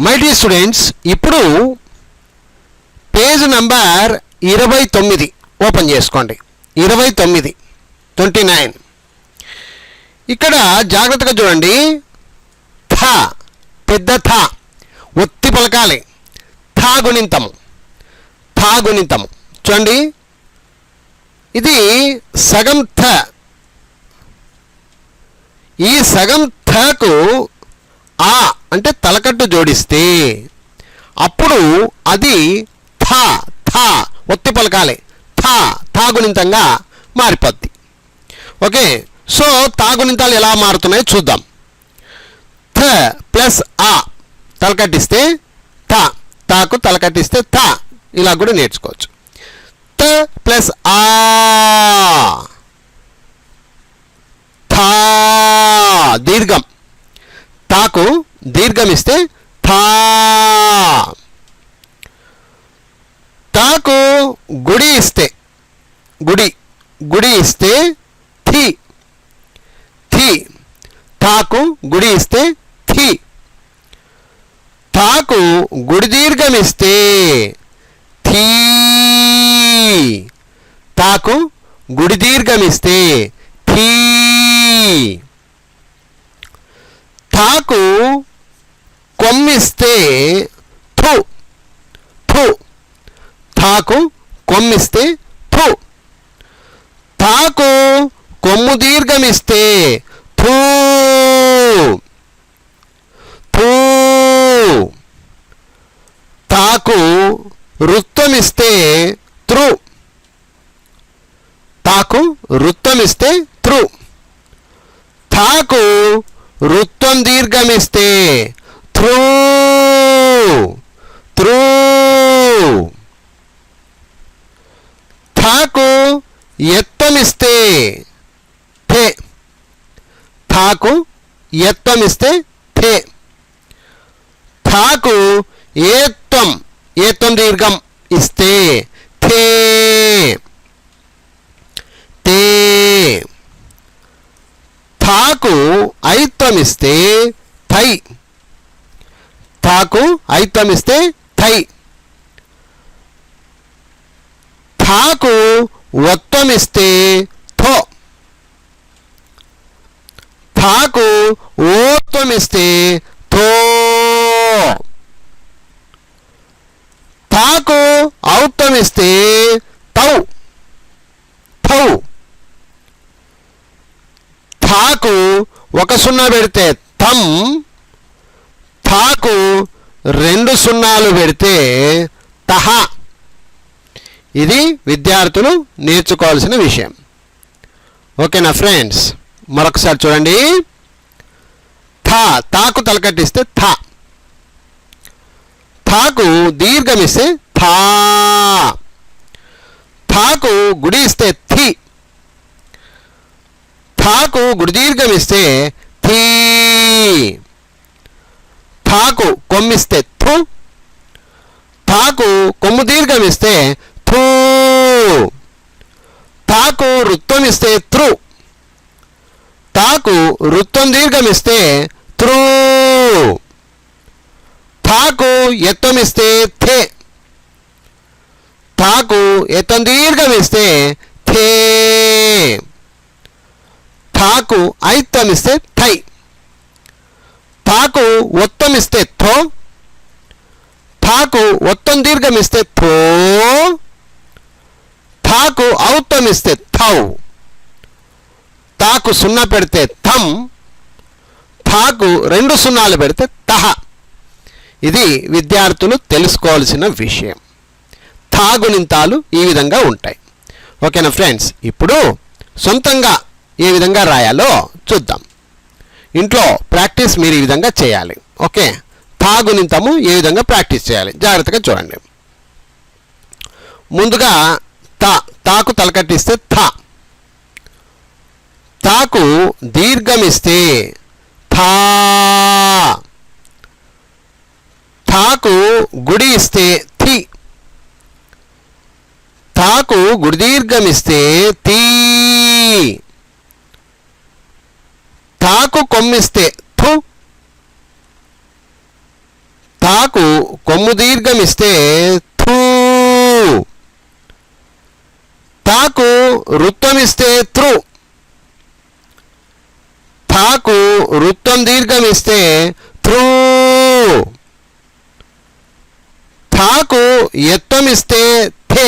My dear students ఇప్పుడు page number ఇరవై తొమ్మిది. ఓపెన్ చేసుకోండి. ఇరవై తొమ్మిది. Twenty nine. ఇక్కడ జాగ్రత్తగా చూడండి. థ పెద్ద థ. ఒత్తి పలకాలి. థా గుణింతము. థా గుణింతము. చూడండి. ఇది సగం థ. ఈ సగం థకు ఆ అంటే తలకట్టు జోడిస్తే అప్పుడు అది థ థ ఒత్తి పలకాలి. థ తాగునింతంగా మారిపోద్ది. ఓకే? సో తాగునింతాలు ఎలా మారుతున్నాయో చూద్దాం. థ ప్లస్ ఆ తలకట్టిస్తే థ తాకు తలకట్టిస్తే థ. ఇలా కూడా నేర్చుకోవచ్చు. త ప్లస్ ఆ. థా. దీర్ఘం. తాకు దీర్ఘమిస్తే థా. తాకు గుడి ఇస్తే గుడి గుడి ఇస్తే థి. థి. తాకు గుడి ఇస్తే థి. తాకు గుడి దీర్ఘమిస్తే థీ. తాకు గుడి దీర్ఘమిస్తే థీ. తాకు కొమ్మిస్తే థు. థు. తాకు కొమ్మిస్తే థు. తాకు కొమ్ము దీర్ఘమిస్తే థూ. థూ. తాకు వృత్తమిస్తే త్రు. తాకు వృత్తమిస్తే త్రు. తాకు వృత్ దీర్ఘమిస్తే త్రూ త్రూ. థాకు ఎత్తమిస్తే థే థాకు ఎత్తమిస్తే థే థాకు ఏత్వం ఏత్వం దీర్ఘం ఇస్తే థే తే. థాకు ఐత్వం ఇస్తే థై థాకు ఐత్వం ఇస్తే థై. థాకు ఒత్తమిస్తే థో. థాకు ఓత్వమిస్తే థో. థాకు ఔత్తమిస్తే తౌ. థౌ థాకు ఒక సున్నా పెడితే థమ్ థాకు రెండు సున్నాలు పెడితే తహ. ఇది విద్యార్థులు నేర్చుకోవాల్సిన విషయం. ఓకేనా ఫ్రెండ్స్? మరొకసారి చూడండి. థా తాకు తలకట్టిస్తే థా. థాకు దీర్ఘమిస్తే థా. థాకు గుడి ఇస్తే థి. థాకు గుడి దీర్ఘమిస్తే థీ. థాకు కొమ్మిస్తే థు తాకు కొమ్ము దీర్ఘమిస్తే థూ తాకు వృత్తం ఇస్తే త్రు తాకు వృత్తం దీర్ఘమిస్తే త్రూ తాకు ఎత్తం ఇస్తే థే తాకు ఎత్తం దీర్ఘమిస్తే థే తాకు ఐత్తం ఇస్తే థై. తాకు ఇస్తే థో థాకు ఒత్తం దీర్ఘం ఇస్తే థో థాకు ఔత్తం ఇస్తే థౌ. తాకు సున్నా పెడితే థమ్ తాకు రెండు సున్నాలు పెడితే తహ. ఇది విద్యార్థులు తెలుసుకోవాల్సిన విషయం. తాగునింతాలు ఈ విధంగా ఉంటాయి. ఓకేనా ఫ్రెండ్స్? ఇప్పుడు సొంతంగా ఏ విధంగా రాయాలో చూద్దాం. ఇంట్లో ప్రాక్టీస్ మీరు ఈ విధంగా చేయాలి. ఓకే? తాగునింతము ఏ విధంగా ప్రాక్టీస్ చేయాలి? జాగ్రత్తగా చూడండి. ముందుగా తా తాకు తలకట్టిస్తే థా. తాకు దీర్ఘమిస్తే థా. థాకు గుడి ఇస్తే థి తాకు గుడి దీర్ఘమిస్తే తీ. తాకు కొమ్మిస్తే థు. తాకు కొమ్ము దీర్ఘమిస్తే థూ. తాకు వృత్తమిస్తే త్రు తాకు వృత్తం దీర్ఘమిస్తే త్రూ తాకు ఎత్తమిస్తే థే.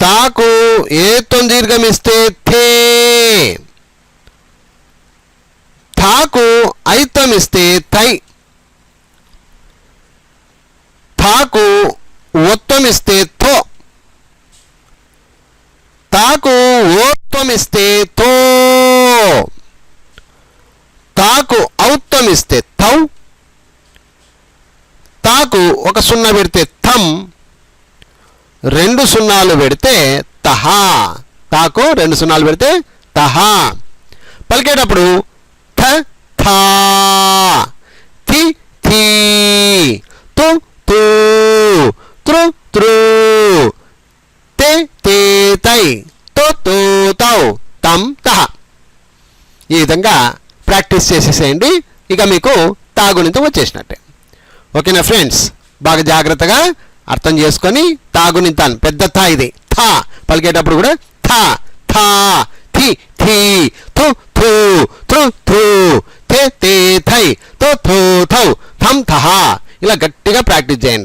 తాకు ఏత్తం దీర్ఘమిస్తే థే. తాకు ఐతమిస్తే తై. తాకు ఒత్తమిస్తే థో తాకు ఓత్తమిస్తే తో. తాకు ఔత్తమిస్తే తౌ. తాకు ఒక సున్నా పెడితే థమ్ రెండు సున్నాలు పెడితే తహా. తాకు రెండు సున్నాలు పెడితే తహా. పలికేటప్పుడు థ థా థి థీ తు తూ త్రు త్రూ తే తే తై తో తో తౌ తం తహ ఈ విధంగా ప్రాక్టీస్ చేసేసేయండి. ఇక మీకు తాగునింత వచ్చేసినట్టే. ఓకేనా ఫ్రెండ్స్? బాగా జాగ్రత్తగా అర్థం చేసుకొని తాగునింతాను. పెద్ద థా ఇది. థా. పలికేటప్పుడు కూడా థా. థా. థి. థి. థు. థు. త్రు థు. తే తే థై తో థో థౌ థం థహా. ఇలా గట్టిగా ప్రాక్టీస్ చేయండి.